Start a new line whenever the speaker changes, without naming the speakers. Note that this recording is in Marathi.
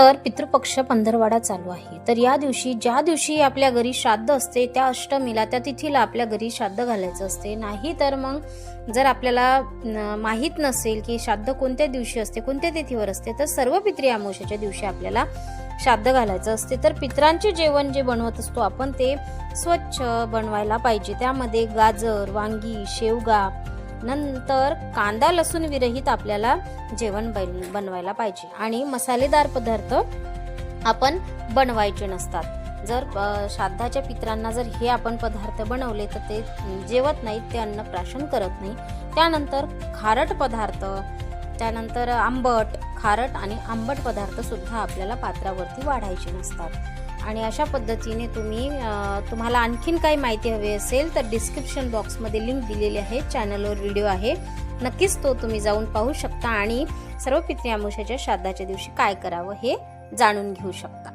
तर पितृपक्ष पंधरवाडा चालू आहे. तर या दिवशी ज्या दिवशी आपल्या घरी श्राद्ध असते त्या अष्टमीला त्या तिथीला आपल्या घरी श्राद्ध घालायचं असते. नाही तर मग जर आपल्याला माहीत नसेल की श्राद्ध कोणत्या दिवशी असते कोणत्या तिथीवर असते तर सर्व पित्री अमावस्याच्या दिवशी आपल्याला श्राद्ध घालायचं असते. तर पित्रांचे जेवण जे बनवत असतो आपण ते स्वच्छ बनवायला पाहिजे. त्यामध्ये गाजर वांगी शेवगा नंतर कांदा लसूण विरहित आपल्याला जेवण बनवायला पाहिजे. आणि मसालेदार पदार्थ आपण बनवायचे नसतात. जर श्राद्धाच्या पित्रांना जर हे आपण पदार्थ बनवले तर ते जेवत नाहीत ते अन्नप्राशन करत नाही. त्यानंतर खारट पदार्थ त्यानंतर आंबट खारट आणि आंबट पदार्थ सुद्धा आपल्याला पात्रावरती वाढायचे नसतात. आणि अशा पद्धतीने तुम्ही तुम्हाला आणखीन काही माहिती हवी असेल तर डिस्क्रिप्शन बॉक्समध्ये लिंक दिलेली आहे. चॅनलवर व्हिडिओ आहे. नक्कीच तो तुम्ही जाऊन पाहू शकता आणि सर्व पित्री अमुषाच्या श्राद्धाच्या दिवशी काय करावं हे जाणून घेऊ शकता.